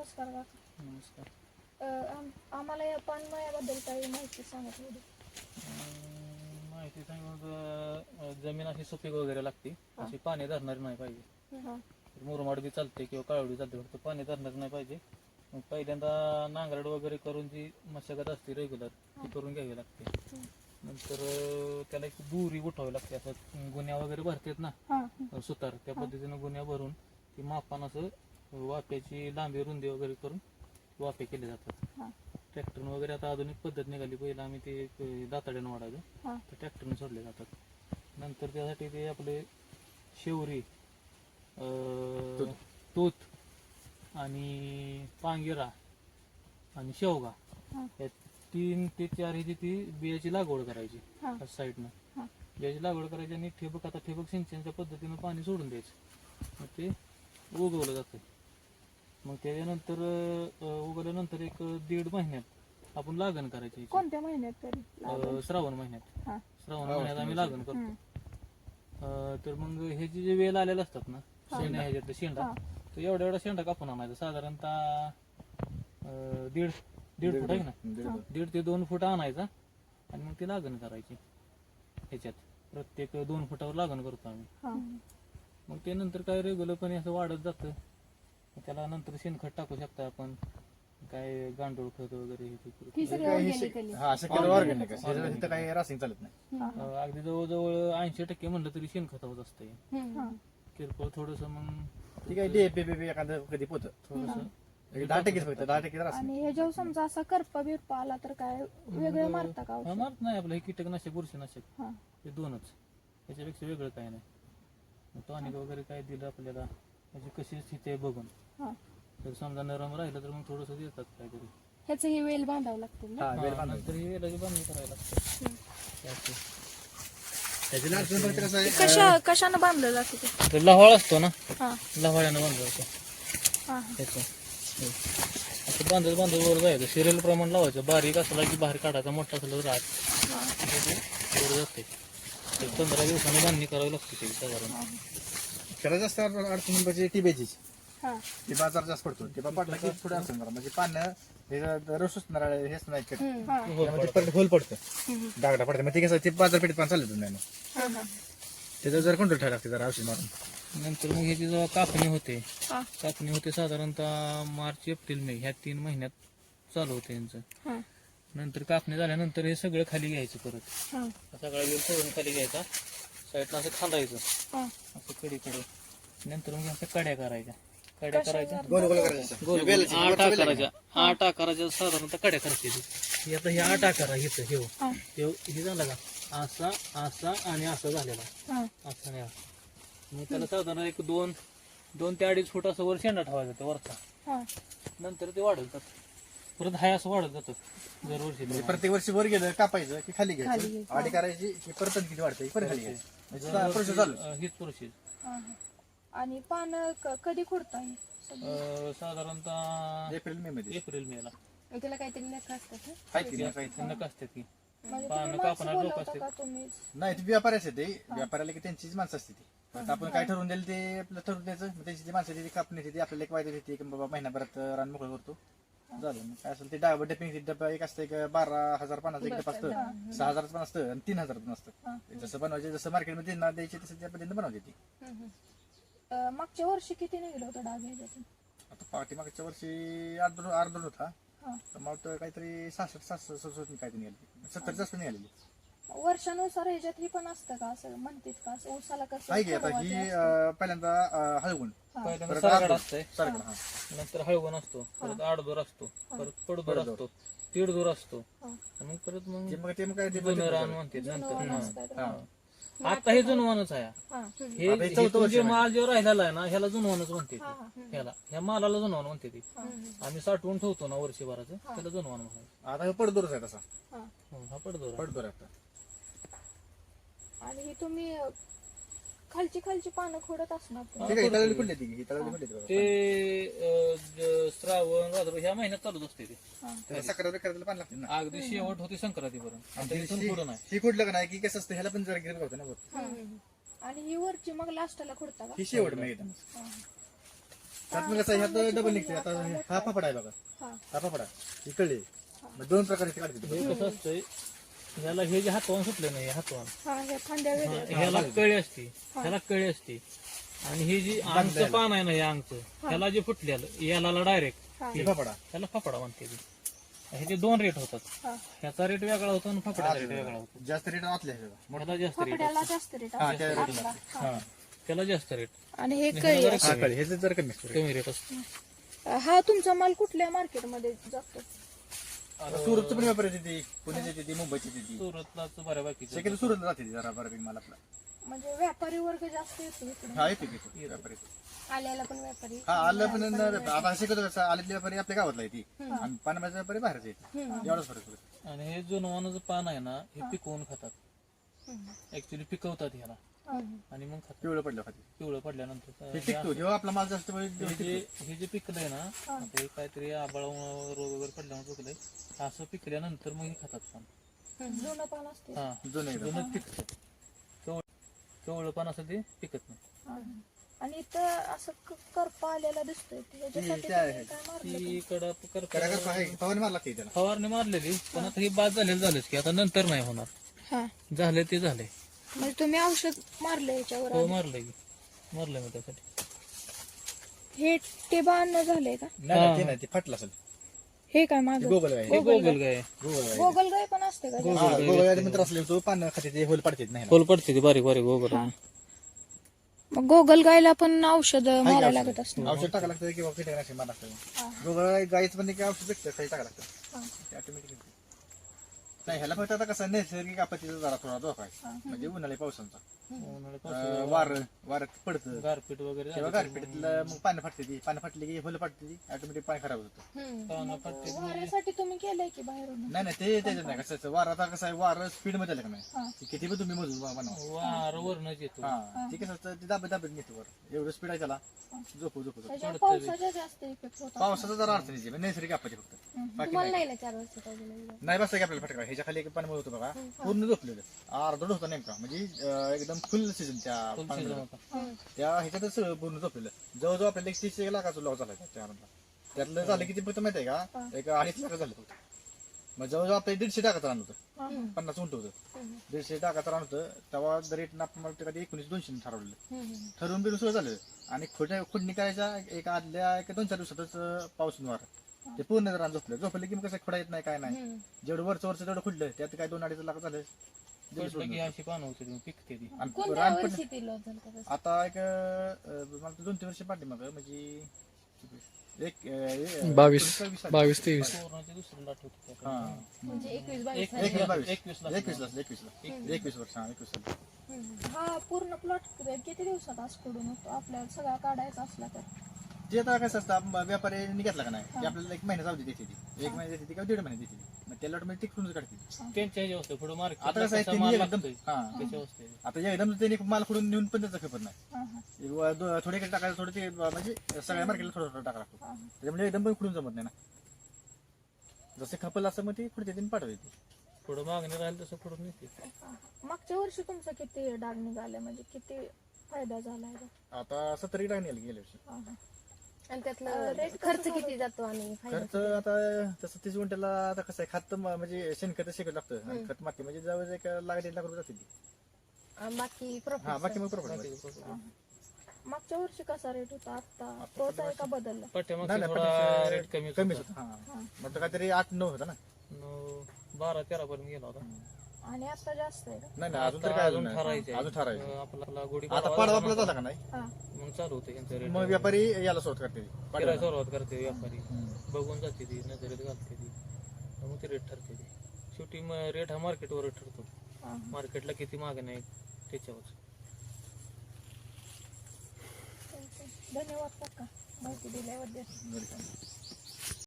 नमस्कार काका. नमस्कार. अ, आम- आम्हाला या पानमळ्याबद्दल काही माहिती सांगा थोडी. अं, माहिती सांगून अं, जमीन अशी सुपीक वगैरे लागते. अशी पाणी धरणारी नाही पाहिजे. हा. मुरमाड बी चालते किंवा काळवडी चालते फक्त पाणी धरणारी नाही पाहिजे. मग पहिल्यांदा नांगरड वगैरे करून जी मशागत असते रेग्युलर ती करून घ्यावी लागते. नंतर अं, त्याला एक दुरी उठवावी लागते. असं गुन्ह्या वगैरे भरतात ना हा. सुतार त्या पद्धतीनं गुन्ह्या भरून ती मापान असं वाफ्याची लांबी रुंदी वगैरे करून वाफे केले जातात. हा. ट्रॅक्टर वगैरे आता आधुनिक पद्धत निघाली. पहिला आम्ही ते दाताड्यानं वाढायचो. हा. तर ट्रॅक्टरने सोडले जातात. नंतर त्यासाठी ते आपले शेवरी अं, तूत. आणि पांगिरा आणि शेवगा. हा. या तीन ते चार ह्याची ती बियाची लागवड करायची. हा. साईडनं हा. बियाची लागवड करायची आणि ठिबक आता ठिबक सिंचनच्या पद्धतीनं पाणी सोडून द्यायचं. मग ते उगवलं जातं. मग त्याच्यानंतर अं, उगवल्यानंतर एक दीड महिन्यात आपण लागण करायची. याची. कोणत्या महिन्यात तरी? अं, श्रावण महिन्यात. हा. श्रावण महिन्यात आम्ही लागण करतो. हम्म. अं, तर मग हे जे जे वेल आलेले असतात ना शेंडा ह्याच्यातलं शेंडा हा. तर एवढा एवढा शेंडा कापून आणायचा. साधारणतः अं, दीड दीड फूट आहे ना? दीड ते दोन फूट आणायचा आणि मग ती लागण करायची. ह्याच्यात. प्रत्येक दोन फुटावर लागण करतो आम्ही. हा. मग ते नंतर काय रेग्युलरपणे असं वाढत जातं. त्याला नंतर शेणखत टाकू शकता आपण. काय गांडूळ खत वगैरे हे ते करू. ही सगळी हे organic शे- आली. हा शक्यतो ऑर्गॅनिक तिथं काही रासिंग चालत नाही. हा. अं, अगदी जवळजवळ ऐंशी टक्के म्हणलं तरी शेणखतावच असतंय. हा. किरकोळ थोडस मग ठीक आहे डीएपी बीपी एखादं कधी पोत. थोडस दहा टक्केच फक्त दहा टक्के रासिंग आणि हे जेव्हा समजा असा करपा बिरपा आला तर काय वेगळं मारता का औषध? मारत नाही आपलं हे कीटकनाशक बुरशीनाशक. हा. हे दोनच. त्याच्यापेक्षा वेगळं काय नाही. टॉनिक वगैरे काय दिलं आपल्याला म्हणजे कशी स्थिती आहे बघून. हा. जर समजा नरम राहिलं तर मग थोडस देतात काहीतरी. ह्याचं हे वेल बांधावं लागतील ना? हा हा, बांधायची. नंतर हे वेलाची बांधणी करायला लागते. त्याची. त्याची अडचण फक्त कसं आहे? कशा कशानं बांधलं जातं ते? तर लव्हाळ असतो ना? हा. लव्हाळ्यानं बांधलं होतं हा हा. त्याचं. हे. असं बांधत बांधत वर जायचं. सिरियल प्रमाण लावायचं. बारीक असला की बाहेर काढायचा मोठा असला तर राहत. हा. वर जाते. ते पंधरा दिवसांनी बांधणी करावी लागते ते साधारण. त्याला जास्त अडचण म्हणजे टिबेची हा ती बाजार जास्त पडतो. टिबा पडला की थोडं जरा. म्हणजे पानं हे रस सुचणार हेच नाही करत. हा. ते परत होल पडतं. डागडा पडतं. मग ते कसं ते बाजारपेठेत पण चालत नाही मग. हा हा. त्याचं जर कंट्रोल ठेवायला लागते जरा औषध मारून. नंतर मग ह्याची जेव्हा कापणी होते. हा. कापणी होते साधारणतः मार्च एप्रिल मे ह्या तीन महिन्यात चालू होते यांचं. हा. नंतर कापणी झाल्यानंतर हे सगळं खाली घ्यायचं परत. हा. सगळा वेळ सोडून खाली घ्यायचा. साईडला असं खांदायचं हा. असं कडीकडे नंतर मग असं कड्या करायच्या. कड्या करायच्या? गोल गोल करायचं गोल गोल. आठ आकाराच्या. आठ आकाराच्या साधारणतः कड्या. ही आता हे आठ आकार आहे इथं हे. हा. हे हे झालं का? असा असा आणि असा झालेला. हा. असा नाही. मग त्याला साधारण एक दोन दोन ते अडीच फूट असं वर शेंडा ठेवायचा ते वरचा. हा. नंतर ते वाढत जातं परत हाय असं वाढत जातं. दरवर्षी म्हणजे प्रत्येक वर्षी वर गेलं कापायचं की खाली खाली घ्यायचं. घ्यायचं. आडी करायची की परत किती वाढतं परत खाली घ्यायचं. म्हणजे प्रोसेस चालू अं, हीच प्रोसेस. हा हा. आणि पान क- कधी खुडता? अं, साधारणतः एप्रिल मे मध्ये. एप्रिल मेला त्याला काहीतरी लेखा असतात ना? आहे की नाही काही ती म्हणजे पानं तुम्ही माणसं कापणारे लोक बोलवता असतात. का तुम्ही? नाही ते व्यापारी असते ते. व्यापाऱ्याला की त्यांचीच माणसं असते ती. आता आपण काय ठरवून दिलं ते आपलं ठरवून द्यायचं. मग त्यांची जी माणसं येते ती कापणी येते ती आपल्याला एक वायदा देते की बाबा महिनाभरात रान मोकळं करतो. झालं. मग काय असेल ते डायबर डेपिंग डबा एक असतं एक बारा हजार पानाचं एक डबा असतं. सहा हजाराचं पण असतं आणि तीन हजाराचं पण असतं. जसं बनवायचे जसं मार्केटमध्ये त्यांना द्यायचे तसं त्या पद्धतीने बनवते ती. हम्म, हम्म. अं, मागच्या वर्षी किती निघलं होतं डाग ह्याच्यातून? आता पाठी मागच्या वर्षी आठ दोन होता. हा. तर मग तो काहीतरी सहासष्ट सहासष्ट सदुसष्ट काहीतरी निघाली. सत्तर जास्त निघालेली. वर्षानुसार ह्याच्यात ही पण असतं का? असं म्हणतात का? असं ऊसाला कसं आहे की आता ही असतं? अं, पहिल्यांदा अं, हळवून. पहिल्यांदा परत सरगड आडदोर. असतंय. सरगड, हा. नंतर हळवण असतो. परत आडदोर असतो. परत पडदोर असतो. तीडदोर असतो. हा. आणि मग परत मग ते मग ते मग काय ते रान म्हणते नंतर. आता हे जुनवानच आहे हा. हे हे चौथं वर्ष जे आहे. माल जो राहिलेला आहे ना ह्याला जुनवानच म्हणते ते. ह्याला ह्या मालाला जुनवान म्हणते ती. आम्ही साठवून ठेवतो ना वर्षभराचं त्याला जुनवान म्हणायचं आता हे पडदोरच आहे तसा हा. पडदोर. पडदोर आहे आता आणि ही तुम्ही खालची खालची पानं खोडत असणार ती ही अं, ज- श्रावण ह्या महिन्यात चालूच असते ते. हा. त्याला सक्रात करायला पाणी लागते ना? अगदी शेवट होती संक्रांतीपर्यंत. आता आणि इथून ही- पुढं नाही. ही खुडलं का नाही की कसं असतं ह्याला पण जरा गिरत होतं ना वर. आणि ही वरची मग लास्टला खोडता का? ही शेवट मग एकदम हा. त्यात मग कसं ह्यात डबल निघते. आता हे- फाफडा आहे बघा. हा. हा फाफडा. कळली. मग दोन प्रकारचे काढते. हे कसं असतंय ह्याला हे जे हातवान सुटलं नाही हातवान. हा ह्याला कळी असते. ह्याला कळी असते. आणि हे जी अंगचं पान आहे ना हे अंगचं ह्याला जे फुटलेलं याला डायरेक्ट फाफडा. ह्याला फाफडा म्हणते ती ह्याचे दोन रेट होतात हा. ह्याचा रेट वेगळा होतो आणि फाफड्याचा रेट वेगळा होतो. जास्त रेट आतले आहे बघा. ह्याला जास्त रेट हा हा. हा. त्याला जास्त रेट आणि हे कळी जरा हा कमी रेट असतो. हा तुमचा माल कुठल्या मार्केटमध्ये जातो? सुरतचं पण व्यापारी येते ती पुण्याची येते ती मुंबईची येते ती सुरतलाच बऱ्यापैकी शक्यतो सुरतला जाते ती जरा बऱ्यापैकी मला आपला म्हणजे व्यापारी वर्ग जास्त येतो इकडे. हा येते व्यापारी. आल्याला पण व्यापारी. हा आलं पण न- आता शक्यतो कसं आलेले व्यापारी आपल्या गावातला येते आणि पानबाचा व्यापारी बाहेरच येते एवढाच फरक पडतो. आणि हे जुनवानाचं पान आहे ना हे पिकवून खातात. ऍक्च्युली पिकवतात ह्याला. आणि मग पिवळं पडलं खाते. पिवळं पडल्यानंतर हे टिकतो जेव्हा आपला माल जास्त वेळ हे जे हे जे पिकलंय ना आता हे काहीतरी आबाळ रोग वगैरे पडल्यामुळे पिकलंय असं पिकल्यानंतर मग हे खातात पान जुनं पान असते हा. जुनं एकदम. जुनं पिकतं कवळ कवळं पान असं ते पिकत नाही. आणि इथं असं क- करपा आलेला दिसतोय. त्या- तुम्ही काय मारलं ती आहे, फवारणी मारला लागते त्याला फवारणी मारलेली. पण आता हे बाद झालेलं झालंच की आता नंतर नाही होणार. हा. झाले ते झाले. म्हणजे तुम्ही औषध मारलं याच्यावर हो मारलंय की. मारलंय मी त्यासाठी. हे ते बाण झालंय का? नाही नाही, ते नाही ते फाटलं असेल. हे काय माझं गोगल हे गाय गोगल आहे गोगल गाय पण असते का? हा गोगल मित्र असले तो पान खाते ते होल पडते नाही फुल पडते ती बारीक बारीक गोगल. मग गोगल गायला पण औषध मारायला लागत असतं औषध टाका लागतं किंवा कीटकनाशक मारा लागतं गोगल गायचं पण औषध भेटतं काही टाका लागतं. ऑटोमॅटिक नाही ह्याला फक्त आता कसं नैसर्गिक आपत्तीचा जरा थोडा धोका आहे. म्हणजे उन्हाळी पावसांचा. अं, वार वार पडतं. गारपीट वगैरे किंवा गारपीटीतलं मग पाणी फाटते ती पाणी फाटली की फुलं फाटते ती ऑटोमॅटिक पाणी खराब होतं. वाऱ्यासाठी तुम्ही केलंय की बाहेरून? नाही नाही ते त्याच्यात नाही. कसं असतं, वार आता कसं आहे वार स्पीडमध्ये आलं का नाही? ते किती पण तुम्ही मोजून बनवा. वार वरणच येतो. हा ते कसं असतं ते दाबे दाबे नेतो वर. एवढं स्पीड आहे त्याला. झोपू झोपू झोपू. त्याच्यावर पावसाचा जास्त इफेक्ट होता पावसाचा जरा अडचणीची म्हणजे नैसर्गिक आपत्ती फक्त. बाकी नाही. नाही ना चार वर्ष नाही बसतं की आपल्याला फटका. ह्याच्या खाली एक पाणी होतं बघा. पूर्ण झोपलेलं. अर्धड होतं नेमका. म्हणजे अं, एकदम फुल सीझन त्या त्या ह्याच्यातच पूर्ण झोपलेलं. जवळजवळ आपल्याला एक तीस एक लाखाचा लॉस झाला त्या मधला त्यातलं झालं किती फक्त माहिती आहे का? एक अडीच लाख झालं फक्त. मग जवळजवळ आपल्या दीडशे टाकाचं रान होतं. पन्नास उंट होतं. दीडशे टाकाचं रान होतं. तेव्हा रेट आपण कधी एकोणीस दोनशे ठरवलेलं. ठरवून बिरून सगळं झालं. आणि खोट्या खुडणी करायच्या एक आदल्या एक दोन चार दिवसातच अं, पाऊस वार. ते पूर्ण रान झोपलं. झोपलं की मग कसं खोडा येत नाही काय नाही. जेवढं वरचं वरचं तेवढं खुडलं. त्यात काय दोन अडीच लाख झाले. दिवस पडलं सोडून. की अशी पानं होती ती, पिकते ती. आणि रान पण आता एक अं, मला दोन तीन वर्ष पाठीमाग म्हणजे एक अं, बावीस बावीस बावीस तेवीस. कोरोनाची दुसरी लाट होती त्याकडे. हा. म्हणजे एकवीस एक- एकवीस बावीस. एकवीस वर्ष हा एकवीस लाख हा पूर्ण प्लॉट किती दिवसात आज पडून होतो? आपल्याला सगळा काढायचा असला तर. ते आता कसं असतं आपण व्यापारी निघातला का नाही ते आपल्याला एक महिन्याचा अवधी देते ती. एक महिना देते ती किंवा दीड महिने देते ती. मग त्याला ऑटोमॅटिक तिकडून काढते त्यांच्या पुढे मार्केट. आता कसं आहे त्यांनी एकदम हा. आता एकदम त्यांनी माल खोडून नेऊन पण त्याचं खपत नाही. एक व- दो- थोडे काही टाकायचं थोडं ते म्हणजे सगळ्या मार्केटला थोडं थोडं टाका लागतो. त्याच्यामुळे एकदम पण खुडून जमत नाही ना. जसे खपल असं मग ते पुढच्या दिन पाठवते. पुढं मागणी राहील तसं पुढे नेते. मागच्या वर्षी तुमचा किती डाग निघाले? म्हणजे किती फायदा झालाय का? आता सत्तर टाकणी आली गेल्या वर्षी. आणि त्यातलं रेट खर्च किती जातो आणि खर्च आता तसं तीस गुंठ्याला आता कसं आहे खत म- म्हणजे शेणखत शिकत लागतं. आणि खत माती म्हणजे जवळ एक लाख दीड लाख रुपये जाते ती. आणि बाकी हा प्रॉफिट बाकी मग मागच्या वर्षी कसा रेट होता? आता तोच आहे का बदलला? थोडा नाही रेट कमी कमीच होता. हा. मग तो काहीतरी आठ नऊ होता ना. बारा तेरा पर्यंत गेला होता. आणि आता जास्त आहे का? नाही नाही अजून तर काय अजून अजून ठरायचे नाही. अजून ठरायचं आपल्याला गोडी आता पाडवा आपला. झाला का नाही? हा. मग चालू होते त्यांचं मग व्यापारी याला सोड करते. फिरायला सुरुवात करते व्यापारी. बघून जाते ती नजरेत घालते ती. मग ते रेट ठरते ती. शेवटी रेट हा मार्केटवर ठरतो. हा. मार्केटला किती मागणी आहे त्याच्यावर. धन्यवाद काका. माहिती दिल्याबद्दल.